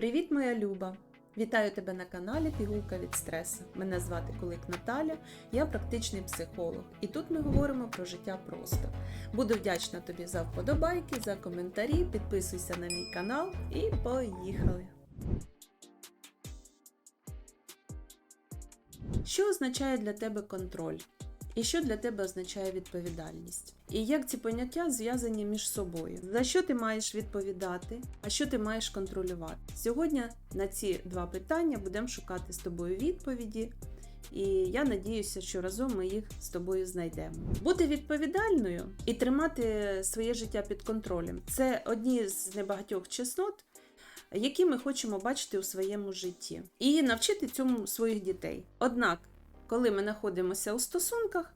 Привіт, моя Люба! Вітаю тебе на каналі Пігулка від стресу. Мене звати Кулик Наталя, я практичний психолог, і тут ми говоримо про життя просто. Буду вдячна тобі за вподобайки, за коментарі, підписуйся на мій канал і поїхали! Що означає для тебе контроль? І що для тебе означає відповідальність? І як ці поняття зв'язані між собою? За що ти маєш відповідати, а що ти маєш контролювати? Сьогодні на ці два питання будемо шукати з тобою відповіді, і я надіюся, що разом ми їх з тобою знайдемо. Бути відповідальною і тримати своє життя під контролем це одні з небагатьох чеснот, які ми хочемо бачити у своєму житті, і навчити цьому своїх дітей. Однак, коли ми знаходимося у стосунках,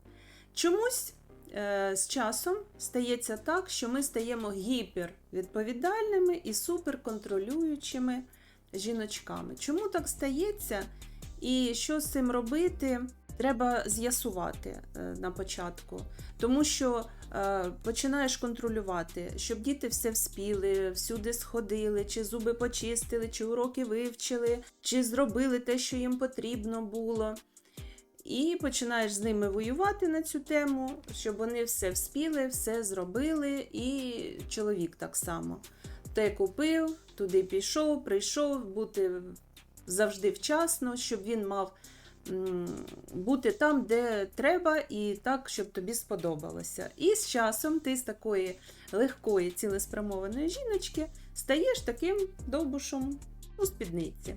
чомусь е, з часом стається так, що ми стаємо гіпервідповідальними і суперконтролюючими жіночками. Чому так стається? І що з цим робити? Треба з'ясувати е, на початку, тому що е, починаєш контролювати, щоб діти все вспіли, всюди сходили, чи зуби почистили, чи уроки вивчили, чи зробили те, що їм потрібно було. І починаєш з ними воювати на цю тему, щоб вони все вспіли, все зробили, і чоловік так само. Те купив, туди пішов, прийшов, бути завжди вчасно, щоб він мав бути там, де треба, і так, щоб тобі сподобалося. І з часом ти з такої легкої, цілеспрямованої жіночки стаєш таким довбушом у спідниці.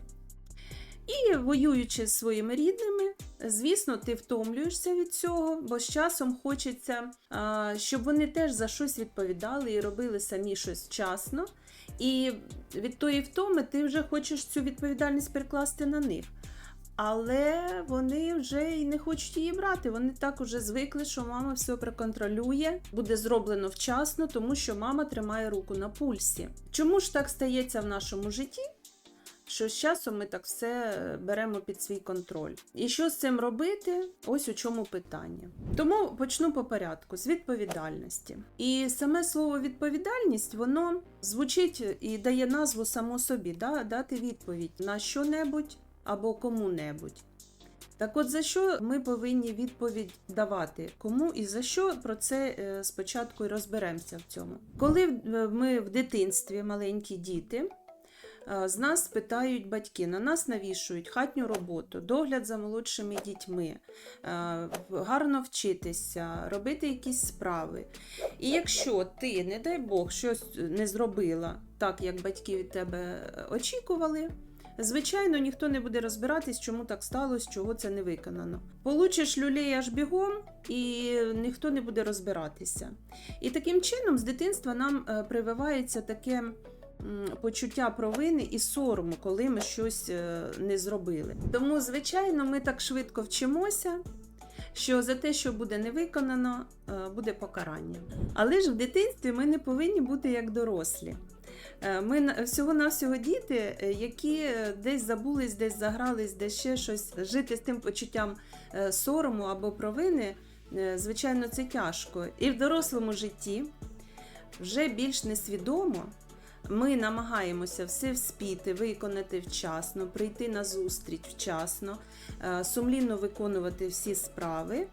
І воюючи з своїми рідними, звісно, ти втомлюєшся від цього, бо з часом хочеться, щоб вони теж за щось відповідали і робили самі щось вчасно. І від тої втоми ти вже хочеш цю відповідальність перекласти на них. Але вони вже і не хочуть її брати. Вони так уже звикли, що мама все проконтролює, буде зроблено вчасно, тому що мама тримає руку на пульсі. Чому ж так стається в нашому житті? Що з часом ми так все беремо під свій контроль. І що з цим робити? Ось у чому питання. Тому почну по порядку з відповідальності. І саме слово відповідальність воно звучить і дає назву само собі, да? дати відповідь на що-небудь або кому-небудь. Так от за що ми повинні відповідь давати? Кому і за що про це е, спочатку і розберемося в цьому. Коли е, ми в дитинстві маленькі діти. Е, З нас питають батьки, на нас навішують хатню роботу, догляд за молодшими дітьми, е, гарно вчитися, робити якісь справи. І якщо ти, не дай Бог, щось не зробила так, як батьки від тебе очікували, звичайно, ніхто не буде розбиратись, чому так сталося, чого це не виконано. Получиш люлей аж бігом, і ніхто не буде розбиратися. І таким чином з дитинства нам е, прививається таке почуття провини і сорому, коли ми щось е, не зробили. Тому, звичайно, ми так швидко вчимося. Що за те, що буде не виконано, е, буде покарання. Але ж в дитинстві ми не повинні бути як дорослі. Е, Ми всього-навсього діти, які десь забулись, десь загрались, десь ще щось. Жити з тим почуттям сорому або провини, звичайно, це тяжко. І в дорослому житті вже більш несвідомо. Ми намагаємося все вспіти, виконати вчасно, прийти на зустріч вчасно, е, сумлінно виконувати всі справи,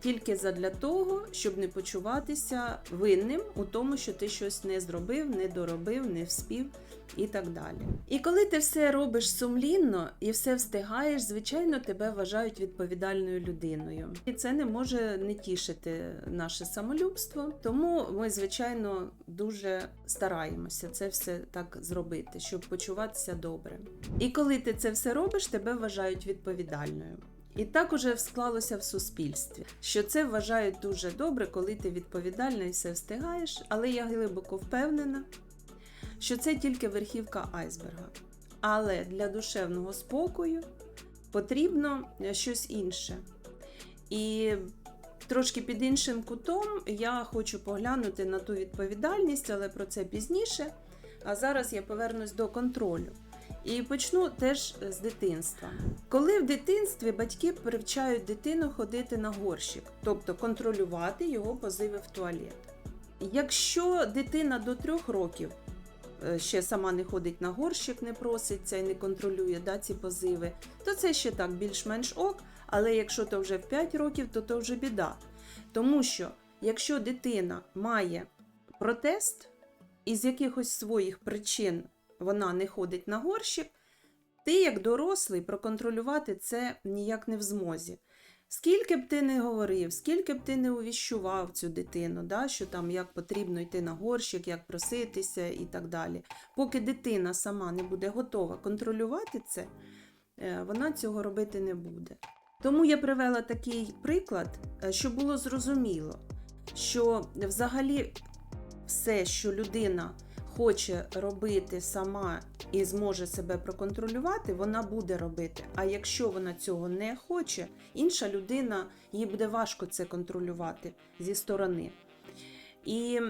тільки задля того, щоб не почуватися винним у тому, що ти щось не зробив, не доробив, не вспів і так далі. І коли ти все робиш сумлінно і все встигаєш, звичайно, тебе вважають відповідальною людиною. І це не може не тішити наше самолюбство. Тому ми, звичайно, дуже стараємося це все так зробити, щоб почуватися добре. І коли ти це все робиш, тебе вважають відповідальною. І так уже склалося в суспільстві, що це вважають дуже добре, коли ти відповідальна і все встигаєш, але я глибоко впевнена, що це тільки верхівка айсберга. Але для душевного спокою потрібно е, щось інше. І трошки під іншим кутом я хочу поглянути на ту відповідальність, але про це пізніше. А зараз я повернусь до контролю. І почну теж з дитинства. Коли в дитинстві батьки привчають дитину ходити на горщик, тобто контролювати його позиви в туалет. Якщо дитина до трьох років ще сама не ходить на горщик, не проситься і не контролює да, ці позиви, то це ще так більш-менш ок. Але якщо то вже в 5 років, то то вже біда. Тому що якщо дитина має протест, і з якихось своїх причин вона не ходить на горщик, ти, як дорослий, проконтролювати це ніяк не в змозі. Скільки б ти не говорив, скільки б ти не увіщував цю дитину, да, що там як потрібно йти на горщик, як проситися і так далі. Поки дитина сама не буде готова контролювати це, е, вона цього робити не буде. Тому я привела такий приклад, е, щоб було зрозуміло, що взагалі все, що людина хоче робити сама і зможе себе проконтролювати, вона буде робити. А якщо вона цього не хоче, інша людина їй буде важко це контролювати зі сторони. І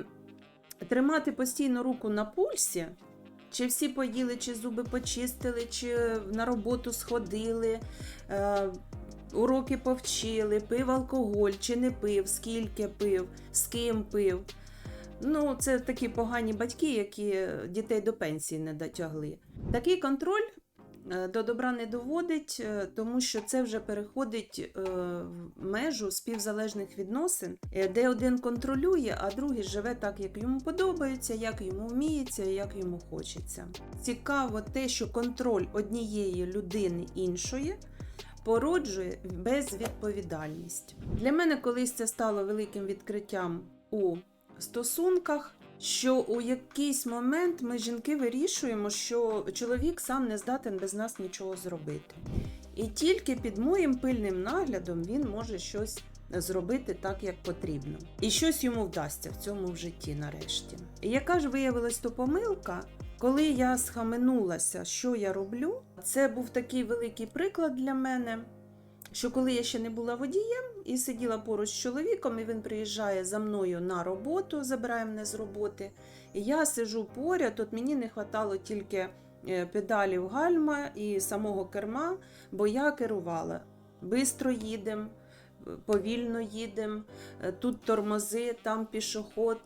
тримати постійно руку на пульсі. Чи всі поїли, чи зуби почистили, чи на роботу сходили, е, уроки повчили, пив алкоголь, чи не пив, скільки пив, з ким пив. Ну, це такі погані батьки, які дітей до пенсії не дотягли. Такий контроль е, до добра не доводить, е, тому що це вже переходить е, в межу співзалежних відносин, де один контролює, а другий живе так, як йому подобається, як йому вміється, як йому хочеться. Цікаво те, що контроль однієї людини іншої. Породжує безвідповідальність. Для мене колись це стало великим відкриттям у стосунках, що у якийсь момент ми жінки вирішуємо, що чоловік сам не здатен без нас нічого зробити. І тільки під моїм пильним наглядом він може щось зробити так, як потрібно. І щось йому вдасться в цьому в житті нарешті. І яка ж виявилась то помилка? Коли я схаменулася, що я роблю, це був такий великий приклад для мене. Що коли я ще не була водієм і сиділа поруч з чоловіком, і він приїжджає за мною на роботу, забирає мене з роботи, і я сижу поряд, от мені не вистачало тільки е, педалів гальма і самого керма, бо я керувала. Бистро їдемо, повільно їдемо, тут тормози, там пішоход,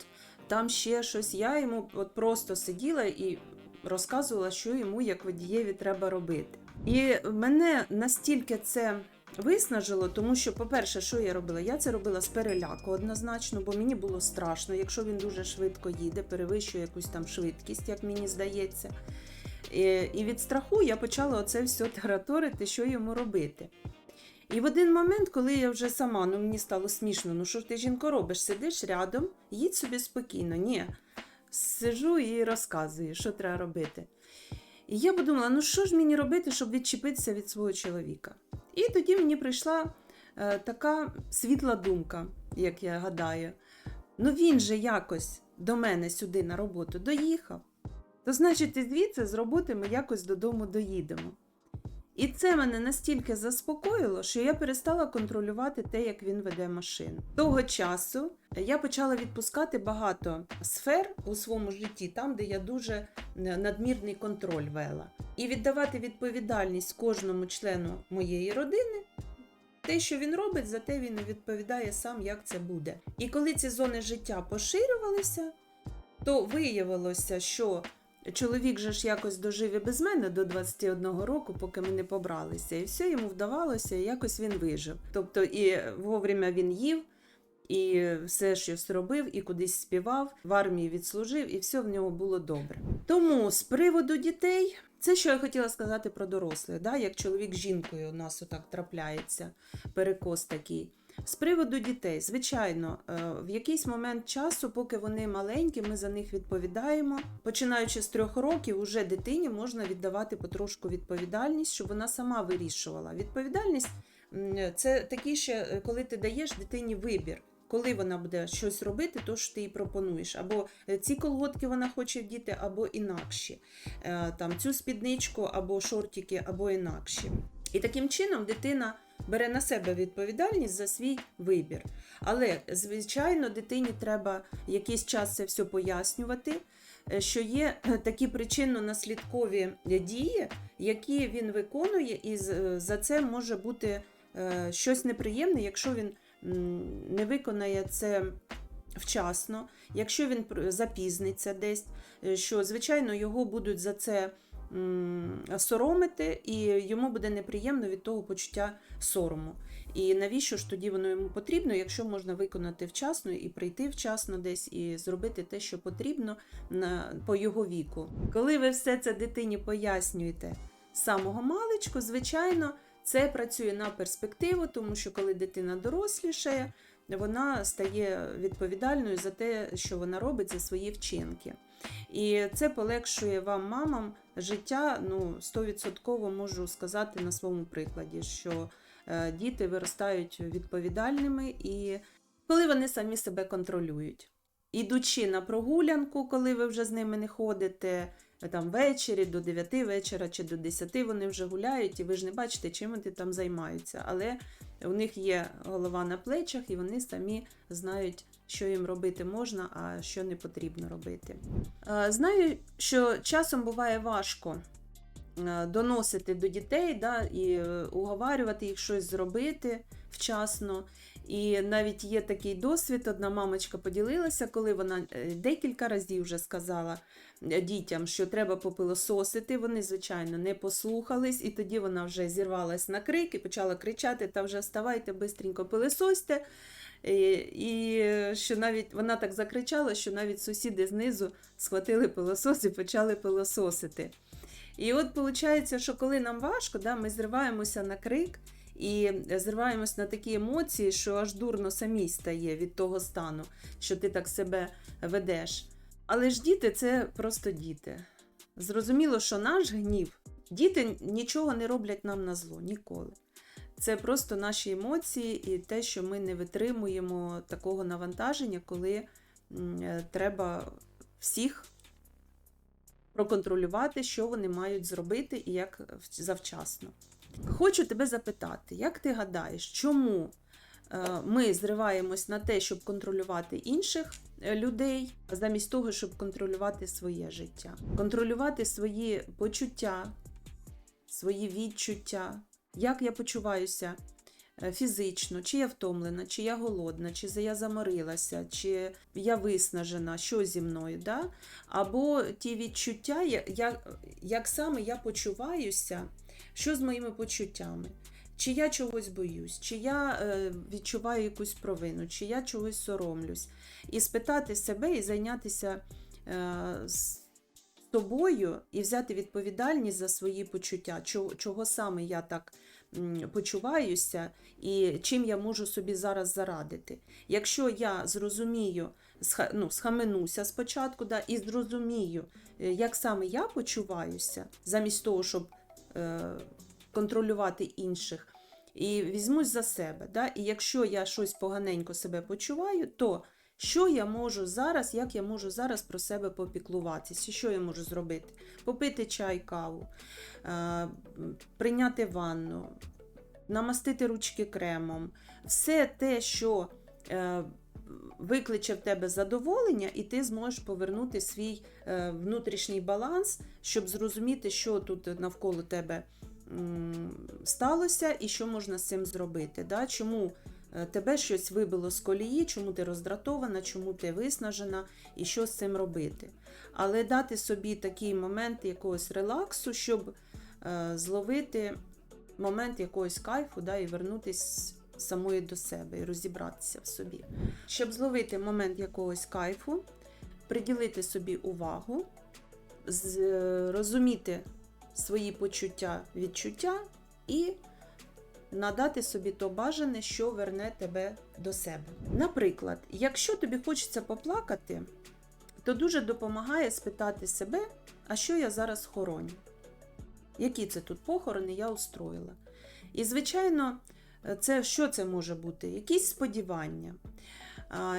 там ще щось. Я йому от просто сиділа і розказувала, що йому як водієві треба робити. І мене настільки це виснажило, тому що, по-перше, що я робила? Я це робила з переляку однозначно, бо мені було страшно, якщо він дуже швидко їде, перевищує якусь там швидкість, як мені здається. І, і від страху я почала оце все тараторити, що йому робити. І в один момент, коли я вже сама, ну мені стало смішно, ну що ти жінко робиш? Сидиш рядом, їдь собі спокійно. Ні, сижу і розказую, що треба робити. І я подумала, ну що ж мені робити, щоб відчепитися від свого чоловіка? І тоді мені прийшла е, така світла думка, як я гадаю. Ну він же якось до мене сюди на роботу доїхав. То значить, і звідси з роботи ми якось додому доїдемо. І це мене настільки заспокоїло, що я перестала контролювати те, як він веде машину. Того часу я почала відпускати багато сфер у своєму житті, там, де я дуже е, надмірний контроль вела, і віддавати відповідальність кожному члену моєї родини. Те, що він робить, за те він відповідає сам, як це буде. І коли ці зони життя поширювалися, то виявилося, що чоловік же ж якось дожив і без мене до 21 року, поки ми не побралися, і все йому вдавалося, і якось він вижив. Тобто, і вовремя він їв, і все щось робив, і кудись співав, в армії відслужив, і все в нього було добре. Тому з приводу дітей, це що я хотіла сказати про дорослих, да? як чоловік з жінкою у нас отак трапляється, перекос такий. З приводу дітей, звичайно, е, в якийсь момент часу, поки вони маленькі, ми за них відповідаємо. Починаючи з трьох років, уже дитині можна віддавати потрошку відповідальність, щоб вона сама вирішувала. Відповідальність це такі ще, е, коли ти даєш дитині вибір. Коли вона буде щось робити, то ж ти їй пропонуєш. Або е, ці колготки вона хоче вдіти, або інакші. Там цю спідничку, або шортики, або інакші. І таким чином дитина бере на себе відповідальність за свій вибір. Але, звичайно, дитині треба якийсь час це все пояснювати, е, що є е, такі причинно-наслідкові дії, які він виконує, і за це може бути е, щось неприємне, якщо він не виконає це вчасно. Якщо він запізниться десь, е, що звичайно його будуть за це соромити, і йому буде неприємно від того почуття сорому. І навіщо ж тоді воно йому потрібно, якщо можна виконати вчасно і прийти вчасно десь і зробити те, що потрібно на, по його віку. Коли ви все це дитині пояснюєте самого маличку, звичайно, це працює на перспективу, тому що коли дитина дорослішає, вона стає відповідальною за те, що вона робить за свої вчинки. І це полегшує вам, мамам, життя. Ну, 100% можу сказати на своєму прикладі, що е, діти виростають відповідальними і коли вони самі себе контролюють. Ідучи на прогулянку, коли ви вже з ними не ходите, там ввечері до 9 вечора чи до 10 вони вже гуляють, і ви ж не бачите, чим вони там займаються. Але у них є голова на плечах, і вони самі знають, що їм робити можна, а що не потрібно робити. Е, Знаю, що часом буває важко е, доносити до дітей да, і е, уговарювати їх щось зробити вчасно. І навіть є такий досвід. Одна мамочка поділилася, коли вона декілька разів вже сказала дітям, що треба попилососити. Вони, звичайно, не послухались, і тоді вона вже зірвалась на крик і почала кричати: та вже вставайте, бистренько пилососьте. І, і е, що навіть вона так закричала, що навіть сусіди знизу схватили пилосос і почали пилососити. І от виходить, що коли нам важко, да, ми зриваємося на крик і зриваємось на такі емоції, що аж дурно самій стає від того стану, що ти так себе ведеш. Але ж діти це просто діти. Зрозуміло, що наш гнів, діти нічого не роблять нам на зло ніколи. Це просто наші емоції і те, що ми не витримуємо такого навантаження, коли е, треба всіх проконтролювати, що вони мають зробити і як завчасно. Хочу тебе запитати, як ти гадаєш, чому е, ми зриваємось на те, щоб контролювати інших е, людей, замість того, щоб контролювати своє життя, контролювати свої почуття, свої відчуття, як я почуваюся е, фізично, чи я втомлена, чи я голодна, чи я заморилася, чи я виснажена, що зі мною. Да? Або ті відчуття, я- я, як саме я почуваюся, що з моїми почуттями. Чи я чогось боюсь, чи я е, відчуваю якусь провину, чи я чогось соромлюсь. І спитати себе і зайнятися е, собою і взяти відповідальність за свої почуття, чого, чого саме я так почуваюся, і чим я можу собі зараз зарадити. Якщо я зрозумію, ну, схаменуся спочатку, да, і зрозумію, е, як саме я почуваюся, замість того, щоб е, контролювати інших, і візьмусь за себе. Да? І якщо я щось поганенько себе почуваю, то що я можу зараз, як я можу зараз про себе попіклуватися? Що я можу зробити? Попити чай, каву, е, прийняти ванну, намастити ручки кремом. Все те, що е, викличе в тебе задоволення, і ти зможеш повернути свій е, внутрішній баланс, щоб зрозуміти, що тут навколо тебе сталося і що можна з цим зробити. Да? Чому тебе щось вибило з колії, чому ти роздратована, чому ти виснажена і що з цим робити. Але дати собі такий момент якогось релаксу, щоб е, зловити момент якогось кайфу да, і вернутися самої до себе і розібратися в собі. Щоб зловити момент якогось кайфу, приділити собі увагу, зрозуміти свої почуття, відчуття і надати собі то бажане, що верне тебе до себе. Наприклад, якщо тобі хочеться поплакати, то дуже допомагає спитати себе, а що я зараз хороню? Які це тут похорони я устроїла? І, звичайно, це що це може бути? Якісь сподівання,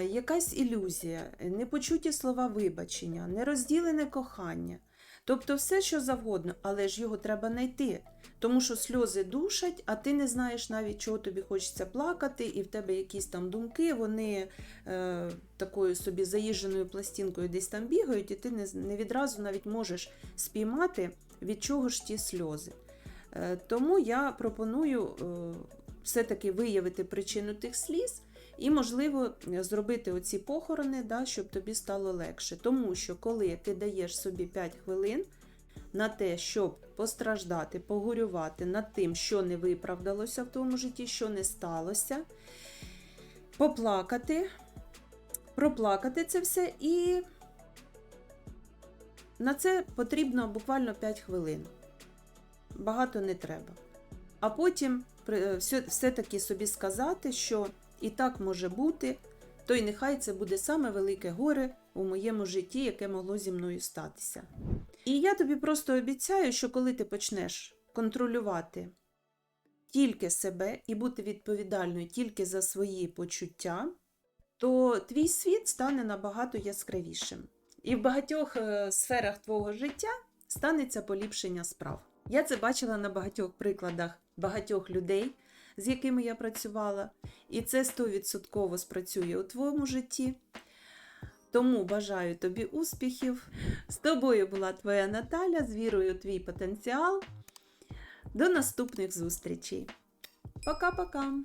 якась ілюзія, непочуті слова вибачення, нерозділене кохання. Тобто все, що завгодно, але ж його треба знайти. Тому що сльози душать, а ти не знаєш навіть, чого тобі хочеться плакати, і в тебе якісь там думки, вони е, такою собі заїждженою пластинкою десь там бігають, і ти не, не відразу навіть можеш спіймати, від чого ж ті сльози. Е, тому я пропоную е, все-таки виявити причину тих сліз І, можливо, зробити оці похорони, да, щоб тобі стало легше. Тому що коли ти даєш собі 5 хвилин на те, щоб постраждати, погорювати над тим, що не виправдалося в твоєму житті, що не сталося, поплакати, проплакати це все, і на це потрібно буквально 5 хвилин. Багато не треба. А потім все-таки собі сказати, що і так може бути, то й нехай це буде саме велике горе у моєму житті, яке могло зі мною статися. І я тобі просто обіцяю, що коли ти почнеш контролювати тільки себе і бути відповідальною тільки за свої почуття, то твій світ стане набагато яскравішим. І в багатьох е, сферах твого життя станеться поліпшення справ. Я це бачила на багатьох прикладах багатьох людей, з якими я працювала, і це 100% спрацює у твоєму житті. Тому бажаю тобі успіхів. З тобою була твоя Наталя з вірою у твій потенціал. До наступних зустрічей. Пока-пока!